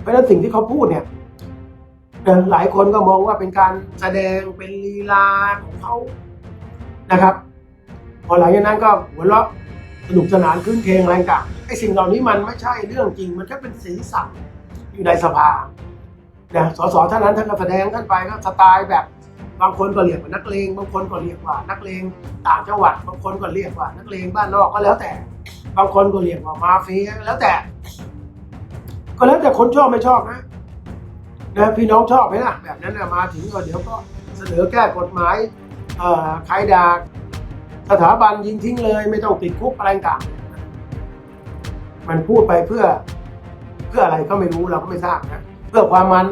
เพราะฉะนั้นสิ่งที่เขาพูดเนี่ยหลายคนก็มองว่าเป็นการแสดงเป็นลีลาของเขานะครับ พอหลังจากนั้นก็หัวเราะสนุกสนานคืนเพลงอะไรต่างไอ้สิ่งเหล่านี้มันไม่ใช่เรื่องจริง มันแค่เป็นสีสันอยู่ในสภานะสสท่านนั้นท่านก็แสดงท่านไปก็สไตล์แบบบางคนก็เรียกว่านักเลงบางคนก็เรียกว่า นักเลงต่างจังหวัดบางคนก็เรียกว่า นักเลงบ้านนอกก็แล้วแต่ บางคนก็เรียกว่ามาเฟียแล้วแต่ ก็แล้วแต่คนชอบไม่ชอบนะนะพี่น้องชอบไหมล่ะแบบนั้นนะมาถึงก็เดี๋ยวก็เสนอแก้กฎหมายเอ่อใครด่าสถาบันยิงทิ้งเลย ไม่ต้องติดคุกอะไรต่างมันพูดไปเพื่อเพื่ออะไรก็ไม่รู้เราก็ไม่ทราบนะเพื่อความมัน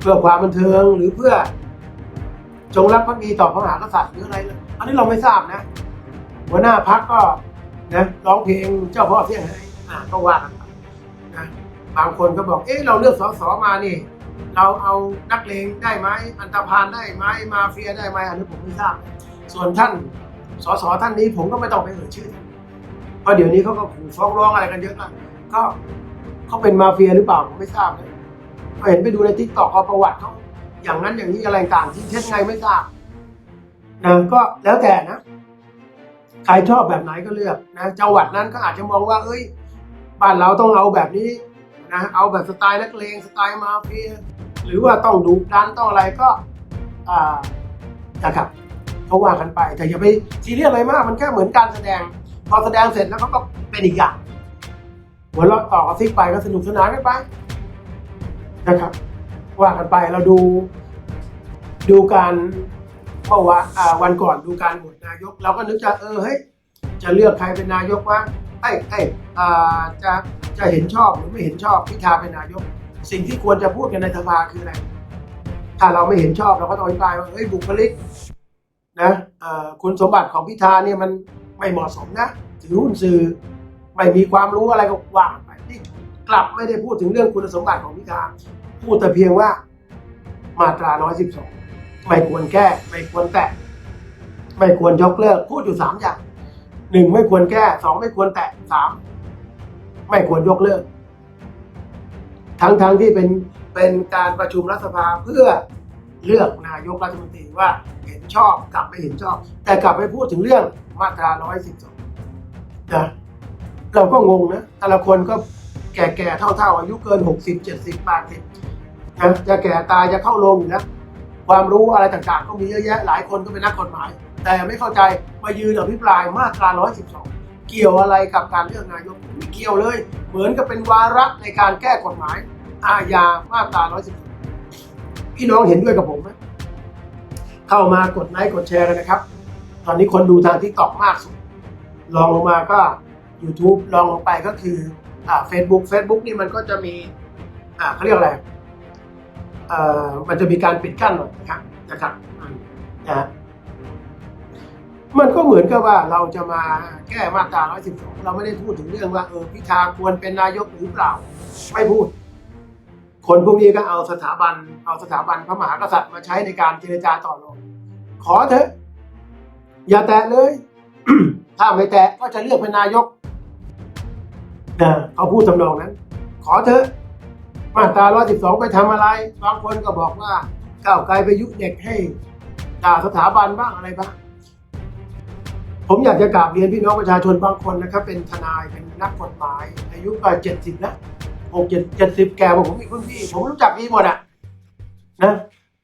เพื่อความบันเทิงหรือเพื่อ จงรักภักดีต่อพระมหากษัตริย์หรืออะไรอันนี้เราไม่ทราบนะหัวหน้าพักก็นะร้องเพลงเจ้าพ่อเสียงไห้อ่าก็ว่ากันไป บางคนก็บอก เอ๊ะ เราเลือกสสมานี่ เราเอานักเลงได้ไหม อันตรพานได้ไหม มาเฟียได้ไหม อันนี้ผมไม่ทราบ ส่วนท่าน สสท่านนี้ผมก็ไม่ต้องไปเอ่ยชื่อ เพราะเดี๋ยวนี้เขาก็ขู่ฟ้องร้องอะไรกันเยอะนะก็เขาเป็นมาเฟียหรือเปล่าผมไม่ทราบเลยก็เห็นไปดูในทิกตอกเอาประวัติเขาอย่างนั้นอย่างนี้อะไรต่างที่เท็จไงไม่ทราบนะก็แล้วแต่นะ ใครชอบแบบไหนก็เลือกนะจังหวัดนั้นก็อาจจะมองว่า เอ้ย บ้านเราต้องเอาแบบนี้ นะเอาแบบสไตล์นักเลงสไตล์มาเฟียหรือว่าต้องดุดันต้องอะไรก็อ่านะครับเขาว่ากันไป แต่อย่าไปซีเรียสอะไรมาก มันแค่เหมือนการแสดง พอแสดงเสร็จแล้วเขาก็เป็นอีกอย่างหัวเราะต่อกระซิบไปก็สนุกสนานกันไปนะครับ ว่ากันไปเราดูดูการเมื่อวานอ่าวันก่อนดูการโหวตนายก เราก็นึกจะเออเฮ้ยจะเลือกใครเป็นนายกวะ ไอ้ไอ้ยอ่าจะจะเห็นชอบหรือไม่เห็นชอบพิธาเป็นนายก สิ่งที่ควรจะพูดกันในสภาคืออะไรถ้าเราไม่เห็นชอบเราก็ต้องอธิบายว่าเฮ้ยบุคลิกนะคุณสมบัติของพิธาเนี่ยมันไม่เหมาะสมนะถือหุ้นสื่อไม่มีความรู้อะไรก็ว่าไปที่กลับไม่ได้พูดถึงเรื่องคุณสมบัติของพิธาพูดแต่เพียงว่ามาตรา 112 ไม่ควรแก้ ไม่ควรแตะ ไม่ควรยกเลิก พูดอยู่สามอย่าง หนึ่งไม่ควรแก้สองไม่ควรแตะสามไม่ควรยกเลิก ทั้งทั้งที่เป็นเป็นการประชุมรัฐสภาเพื่อเลือกนายกรัฐมนตรีว่าเห็นชอบกลับไม่เห็นชอบ แต่กลับไปพูดถึงเรื่องมาตรา 112 นะ เราก็งงนะ แต่ละคนก็แก่ๆ เท่าๆ อายุเกิน 60 70 80นะจะแก่ตายจะเข้าโรงอยู่แล้วความรู้อะไรต่างๆ ก็มีเยอะแยะ หลายคนก็เป็นนักกฎหมาย แต่ไม่เข้าใจมายืนอภิปรายมาตรา 112 เกี่ยวอะไรกับการเลือกนายกไม่เกี่ยวเลย เหมือนกับเป็นวาระในการแก้กฎหมายอาญามาตรา 112 พี่น้องเห็นด้วยกับผมไหมเข้ามากดไลค์กดแชร์กันนะครับ ตอนนี้คนดูทางที่ตอกมากสุดลองลงมาก็ YouTube ลองลงไปก็คืออ่า Facebook Facebook นี่มันก็จะมีอ่าเขาเรียกอะไรอ่อมันจะมีการปิดกั้นหน่อยนะครับนะครับนะ มันก็เหมือนกับว่าเราจะมาแก้มาตรา 112 เราไม่ได้พูดถึงเรื่องว่าเออพิธาควรเป็นนายกหรือเปล่า ไม่พูด คนพวกนี้ก็เอาสถาบัน เอาสถาบันพระมหากษัตริย์มาใช้ในการเจรจาต่อรองขอเถอะ อย่าแตะเลย ถ้าไม่แตะก็จะเลือกเป็นนายกนะเขาพูดทำนองนั้น ขอเถอะ มาตรา 112 ไปทำอะไร บางคนก็บอกว่าก้าวไกลไปยุเด็กให้ด่าสถาบันบ้างอะไรบ้าง ผมอยากจะกราบเรียนพี่น้องประชาชนบางคนนะครับ เป็นทนายเป็นนักกฎหมาย อายุก็เจ็ดสิบแล้วหกเจ็ดเจ็ดสิบแก่กว่าผมอีกคุณพี่ ผมรู้จักพี่หมดอะนะ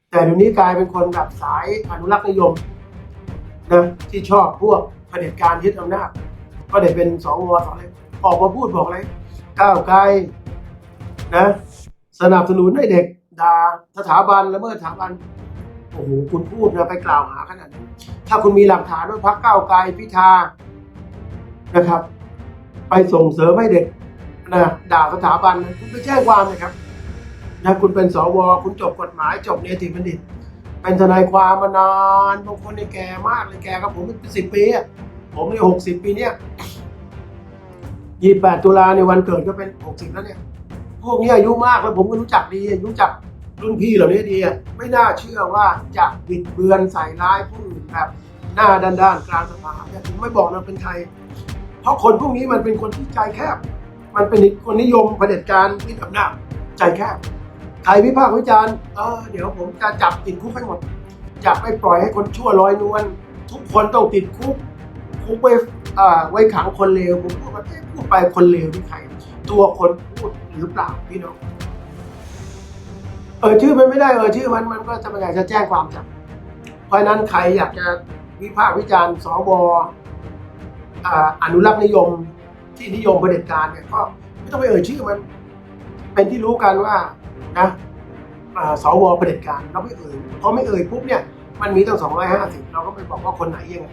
แต่เดี๋ยวนี้กลายเป็นคนแบบสายอนุรักษ์นิยมนะที่ชอบพวกเผด็จการยึดอำนาจก็ได้เป็นสวสอะไรออกมาพูดบอกอะไรก้าวไกลนะสนับสนุนให้เด็กด่าสถาบันละเมิดสถาบันโอ้โหคุณพูดนะไปกล่าวหาขนาดนี้ ถ้าคุณมีหลักฐานว่าพรรคก้าไกลพิธานะครับ ไปส่งเสริมให้เด็กนะด่าสถาบันนะคุณไปแจ้งความนะครับนะคุณเป็นสวคุณจบกฎหมายจบเนติบัณฑิต เป็นทนายความมานานบางคนในแก่มากเลยแก่กับผมเป็นสิบปีผมนี่หกสิบปีเนี่ยยี่แปดตุลาในวันเกิดก็เป็นหกสิบแล้วเนี่ยพวกนี้อายุมากแล้วผมก็รู้จักดีรู้จัก รุ่นพี่เหล่านี้ดีอะไม่น่าเชื่อว่าจะบิดเบือนใส่ร้ายผู้อื่นแบบหน้าด้านๆกลางสภาเนี่ยผมไม่บอกนะเป็นใคร เพราะคนพวกนี้มันเป็นคนที่ใจแคบ มันเป็นคนนิยมเผด็จการที่อำนาจใจแคบใครวิพากษ์วิจารณ์เออเดี๋ยวผมจะจับติดคุกให้หมดจะไม่ปล่อยให้คนชั่วลอยนวลทุกคนต้องติดคุกคุกไว้อ่าไว้ขังคนเลวผมพูดว่าเอ๊ะพูดไปคนเลวที่ใคร ตัวคนพูดหรือเปล่าพี่น้อง เออชื่อมันไม่ได้เออชื่อมันมันก็จะเป็นไงจะแจ้งความจับเพราะฉะนั้นใครอยากจะวิพากษ์วิจารณ์สวออนุรักษ์นิยมที่นิยมเผด็จการเนี่ยก็ไม่ต้องไปเอ่ยชื่อมัน เป็นที่รู้กันว่านะอ่าสวเผด็จการเราไม่เอ่ยพอไม่เอ่ยปุ๊บเนี่ยมันมีตั้งสองร้อยห้าสิบเราก็ไปบอกว่าคนไหนยังไง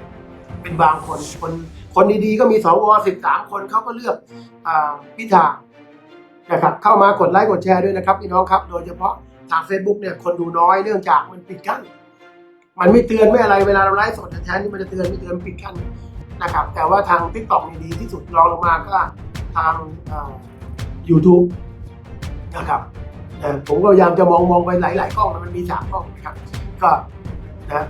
เป็นบางคนคนคนดีๆก็มีสวสิบสามคนเขาก็เลือกอพิธานะครับเข้ามากดไลค์กดแชร์ด้วยนะครับพี่น้องครับ โดยเฉพาะ ทาง Facebook เนี่ยคนดูน้อยเนื่องจากมันปิดกั้น มันไม่เตือนไม่อะไรเวลาเราไลฟ์สดแทนที่มันจะเตือนไม่เตือนปิดกั้นนะครับ แต่ว่าทาง t ิ k t o k นี่ดีที่สุดรองลงมาก็ทางยูทูบนะครับนะผมก็พยายามจะมองมองไปหลาย ๆ กล้องมันมีสามกล้องนะครับ ก็นะ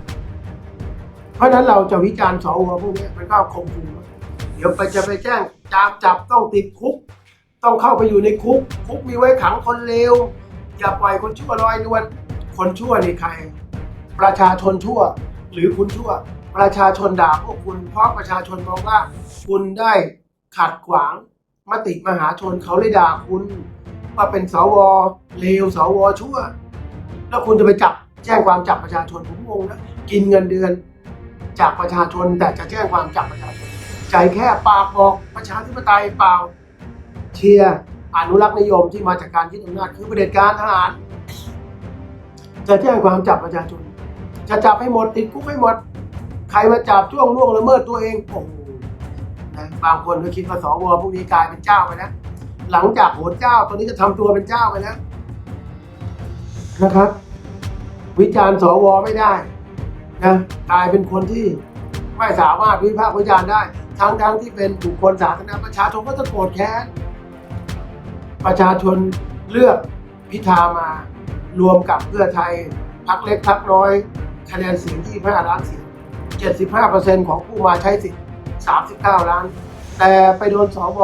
เพราะฉะนั้นเราจะวิจารณ์สวพวกนี้มันก็คงคุมเดี๋ยวไปจะไปแจ้งจับจับต้องติดคุก ต้องเข้าไปอยู่ในคุก คุกมีไว้ขังคนเลว อย่าปล่อยคนชั่วลอยนวลคนชั่วนี่ใคร ประชาชนชั่ว หรือคุณชั่ว ประชาชนด่าพวกคุณเพราะประชาชนมองว่า คุณได้ขัดขวางมติมหาชนเขาเลยด่าคุณว่าเป็นสวเลวสวชั่ว แล้วคุณจะไปจับแจ้งความจับประชาชนผมงงนะกินเงินเดือน จากประชาชนแต่จะแจ้งความจับประชาชนใจแค่ปากบอกประชาธิปไตยเปล่า เชียร์ อนุรักษ์นิยมที่มาจากการยึดอำนาจคือประเผด็จการทหารจะแจ้งความจับประชาชนจะจับให้หมดติดคุกให้หมด ใครมาจับช่วงล่วงละเมิดตัวเองโอ้โหนะบางคนก็คิดว่าสวพวกนี้กลายเป็นเจ้าไปแล้วหลังจากโหนเจ้าตัวนี้จะทำตัวเป็นเจ้าไปแล้วนะครับ วิจารณ์สวไม่ได้นะกลายเป็นคนที่ไม่สามารถวิพากษ์วิจารณ์ได้ ทั้งทั้งที่เป็นบุคคลสาธารณะประชาชนก็จะโกรธแค้น ประชาชนเลือกพิธามารวมกับเพื่อไทยพักเล็กพักน้อย คะแนนเสียงที่5ล้านเสียง 75%ของผู้มาใช้สิทธิ์ 39 ล้าน แต่ไปโดนสว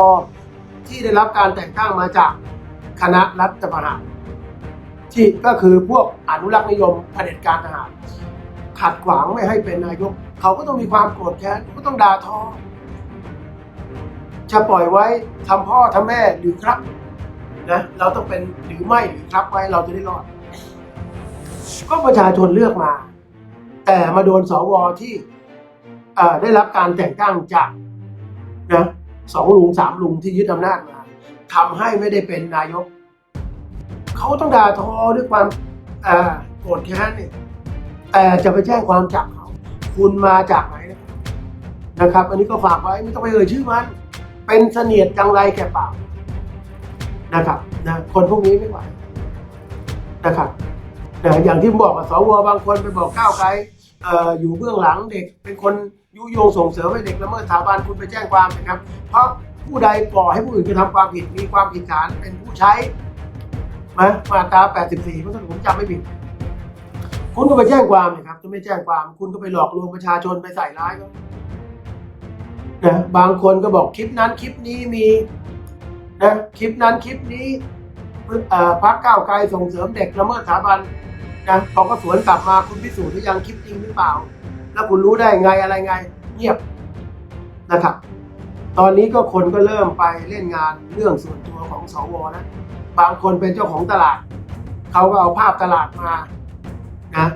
ที่ได้รับการแต่งตั้งมาจากคณะรัฐประหารที่ก็คือพวกอนุรักษ์นิยมเผด็จการทหารขัดขวางไม่ให้เป็นนายก เขาก็ต้องมีความโกรธแค้นก็ต้องด่าทอ จะปล่อยไว้ทำพ่อทำแม่หรือครับ นะเราต้องเป็นหรือไม่หรือครับไว้เราจะได้รอด ก็ประชาชนเลือกมา แต่มาโดนสวที่ได้รับการแต่งตั้งจากนะสองลุงสามลุงที่ยึดอำนาจมาทำให้ไม่ได้เป็นนายก เขาต้องด่าทอด้วยความโกรธแค้นเนี่ยแต่จะไปแจ้งความจับเขาคุณมาจากไหนนะครับ อันนี้ก็ฝากไว้ไม่ต้องไปเอ่ยชื่อมัน เป็นเสนียดจังไรแก่ปาก นะครับนะคนพวกนี้ไม่ไหวนะครับนะอย่างที่ผมบอกว่าสวบางคนไปบอกก้าวไกลเอ่ออยู่เบื้องหลังเด็ก เป็นคนยุโยงส่งเสริมให้เด็กละเมิดสถาบันคุณไปแจ้งความนะครับ เพราะผู้ใดก่อให้ผู้อื่นกระทำความผิดมีความผิดฐานเป็นผู้ใช้นะมาตรา 84เพราะถ้าผมจำไม่ผิดคุณก็ไปแจ้งความนะครับถ้าไม่แจ้งความ คุณก็ไปหลอกลวงประชาชนไปใส่ร้ายเขานะบางคนก็บอกคลิปนั้นคลิปนี้มี นะคลิปนั้นคลิปนี้พักก้าวไกลส่งเสริมเด็กละเมิดสถาบันนะพอก็สวนกลับมาคุณพิสูจน์หรือยังคลิปจริงหรือเปล่า แล้วคุณรู้ได้ไงอะไรไง เงียบนะครับ ตอนนี้ก็คนก็เริ่มไปเล่นงานเรื่องส่วนตัวของสวนะ บางคนเป็นเจ้าของตลาด เขาก็เอาภาพตลาดมานะ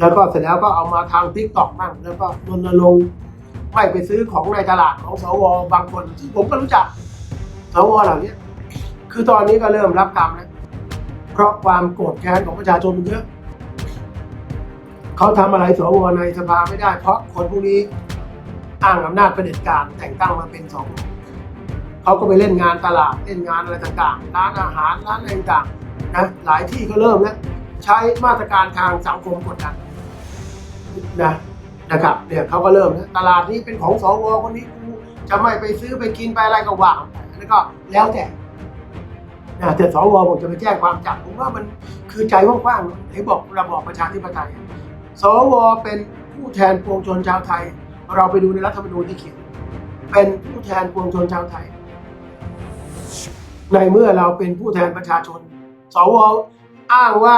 แล้วก็เสร็จแล้วก็เอามาทางทิกตอกมั่งแล้วก็รณรงค์ไม่ไปซื้อของในตลาดของสวบางคนที่ผมก็รู้จัก สวเหล่านี้คือตอนนี้ก็เริ่มรับกรรมแล้วเพราะความโกรธแค้นของประชาชนมันเยอะเขาทำอะไรสวในสภาไม่ได้ เพราะคนพวกนี้อ้างอำนาจเผด็จการแต่งตั้งมาเป็นสวเขาก็ไปเล่นงานตลาดเล่นงานอะไรต่างๆร้านอาหารร้านอะไรต่างๆนะหลายที่ก็เริ่มแล้วใช้มาตรการทางสังคมกดดันนะนะครับเนี่ยเขาก็เริ่มนะตลาดนี้เป็นของสวคนนี้กูจะไม่ไปซื้อไปกินไปอะไรก็ว่างไป ก็แล้วแต่นะแต่สวบอกจะไปแจ้งความจับผมว่ามันคือใจกว้างๆไหนบอกระบอบประชาธิปไตย สวเป็นผู้แทนปวงชนชาวไทย เราไปดูในรัฐธรรมนูญที่เขียน เป็นผู้แทนปวงชนชาวไทย ในเมื่อเราเป็นผู้แทนประชาชน สวอ้างว่า